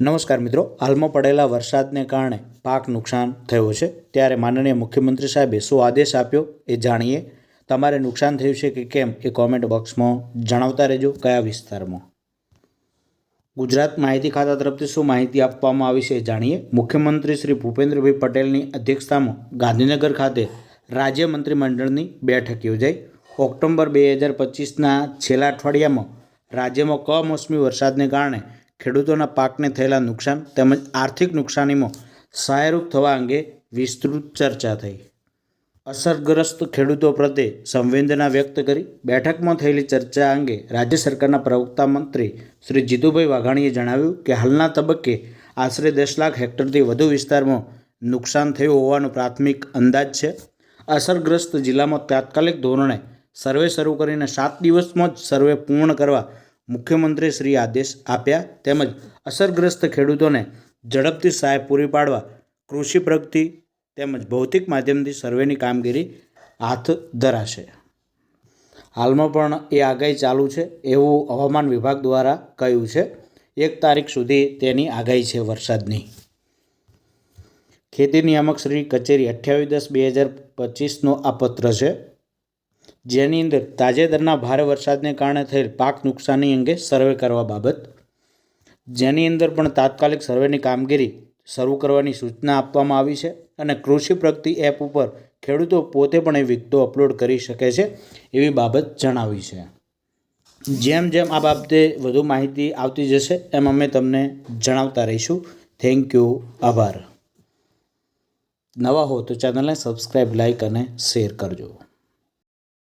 નમસ્કાર મિત્રો. હાલમાં પડેલા વરસાદને કારણે પાક નુકસાન થયું છે. ત્યારે માનનીય મુખ્યમંત્રી સાહેબે શું આદેશ આપ્યો એ જાણીએ. તમારે નુકસાન થયું છે કે કેમ એ કોમેન્ટ બોક્સમાં જણાવતા રહેજો. કયા વિસ્તારમાં? ગુજરાત માહિતી ખાતા તરફથી શું માહિતી આપવામાં આવી છે એ જાણીએ. મુખ્યમંત્રી શ્રી ભૂપેન્દ્રભાઈ પટેલની અધ્યક્ષતામાં ગાંધીનગર ખાતે રાજ્ય મંત્રીમંડળની બેઠક યોજાઈ. ઓક્ટોબર બે હજાર પચીસના છેલ્લા અઠવાડિયામાં રાજ્યમાં કમોસમી વરસાદને કારણે ખેડૂતોના પાકને થયેલા નુકસાન તેમજ આર્થિક નુકસાનીમાં સહાયરૂપ થવા અંગે વિસ્તૃત ચર્ચા થઈ. અસરગ્રસ્ત ખેડૂતો પ્રત્યે સંવેદના વ્યક્ત કરી બેઠકમાં થયેલી ચર્ચા અંગે રાજ્ય સરકારના પ્રવક્તા મંત્રી શ્રી જીતુભાઈ વાઘાણીએ જણાવ્યું કે હાલના તબક્કે આશરે દસ લાખ હેક્ટરથી વધુ વિસ્તારમાં નુકસાન થયું હોવાનો પ્રાથમિક અંદાજ છે. અસરગ્રસ્ત જિલ્લામાં તાત્કાલિક ધોરણે સર્વે શરૂ કરીને સાત દિવસમાં જ સર્વે પૂર્ણ કરવા મુખ્યમંત્રી શ્રી આદેશ આપ્યા તેમજ અસરગ્રસ્ત ખેડૂતોને ઝડપથી સહાય પૂરી પાડવા, કૃષિ પ્રગતિ તેમજ ભૌતિક માધ્યમથી સર્વેની કામગીરી હાથ ધરાશે. હાલમાં પણ એ આગાહી ચાલુ છે એવું હવામાન વિભાગ દ્વારા કહ્યું છે. એક તારીખ સુધી તેની આગાહી છે વરસાદની. ખેતી નિયામક શ્રી કચેરી અઠ્યાવીસ દસ બે હજાર પચીસનો આ પત્ર છે. જેની અંદર તાજેતરના ભારે વરસાદને કારણે થયેલ પાક નુકસાની અંગે સર્વે કરવા બાબત, જેની અંદર પણ તાત્કાલિક સર્વેની કામગીરી શરૂ કરવાની સૂચના આપવામાં આવી છે અને કૃષિ પ્રગતિ એપ ઉપર ખેડૂતો પોતે પણ એ વિગતો અપલોડ કરી શકે છે એવી બાબત જણાવી છે. જેમ જેમ આ બાબતે વધુ માહિતી આવતી જશે, એમ અમે તમને જણાવતા રહીશું. થેન્ક યુ આભાર. નવા હો તો ચેનલને સબસ્ક્રાઈબ લાઈક અને શેર કરજો.